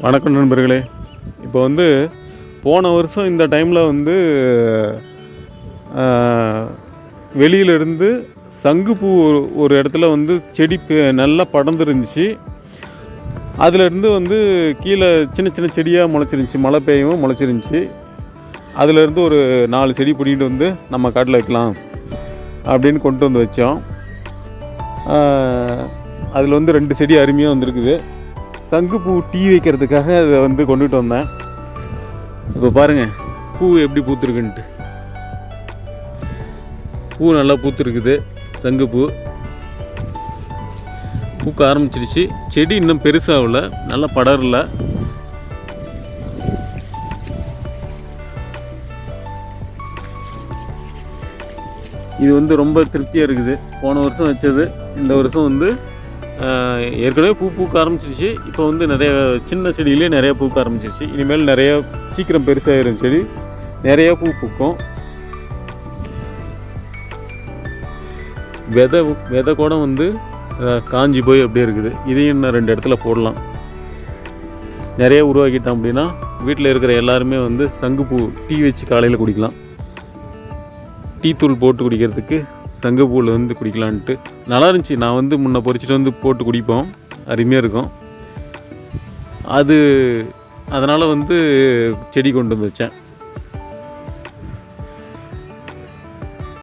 வணக்கம் நண்பர்களே. இப்போ வந்து போன வருஷம் இந்த டைமில் வந்து ஆஹ், சங்குப்பூ ஒரு ஒரு இடத்துல வந்து செடி நல்லா படர்ந்துருந்துச்சு. அதுலேருந்து வந்து கீழே சின்ன சின்ன செடியாக முளைச்சிருந்துச்சி. மழை பெய்யவும் முளைச்சிருந்துச்சி. அதுலேருந்து ஒரு நாலு செடி பிடிக்கிட்டு வந்து நம்ம காட்டில் வைக்கலாம் அப்படின்னு கொண்டு வந்து வச்சோம். அதில் வந்து ரெண்டு செடி அருமையாக வந்திருக்குது. சங்குப்பூ டீ வைக்கிறதுக்காக அதை வந்து கொண்டுட்டு வந்தேன். இப்போ பாருங்கள் பூ எப்படி பூத்துருக்குன்ட்டு. பூ நல்லா பூத்துருக்குது சங்குப்பூ. பூக்க ஆரம்பிச்சிருச்சு. செடி இன்னும் பெருசாகல நல்லா படரல. இது வந்து ரொம்ப திருப்தியாக இருக்குது. போன வருஷம் வச்சது இந்த வருஷம் வந்து ஏற்கனவே பூ பூக்க ஆரம்பிச்சிருச்சு. இப்போ வந்து நிறைய சின்ன செடியிலே நிறைய பூக்க ஆரம்பிச்சிருச்சு. இனிமேல் நிறைய சீக்கிரம் பெருசாகிடும் செடி. நிறைய பூ பூக்கும். விதை விதை கூட வந்து காஞ்சி போய் அப்படியே இருக்குது. இதையும் இன்னும் ரெண்டு இடத்துல போடலாம். நிறைய உருவாக்கிட்டோம் அப்படின்னா வீட்டில் இருக்கிற எல்லாருமே வந்து சங்குப்பூ டீ வச்சு காலையில் குடிக்கலாம். டீ தூள் போட்டு குடிக்கிறதுக்கு தங்கப்பூவில் வந்து குடிக்கலான்ட்டு. நல்லா இருந்துச்சு. நான் வந்து முன்ன பொறிச்சிட்டு வந்து போட்டு குடிப்போம். அருமையாக இருக்கும். அது அதனால் வந்து செடி கொண்டு வந்து வச்சேன்.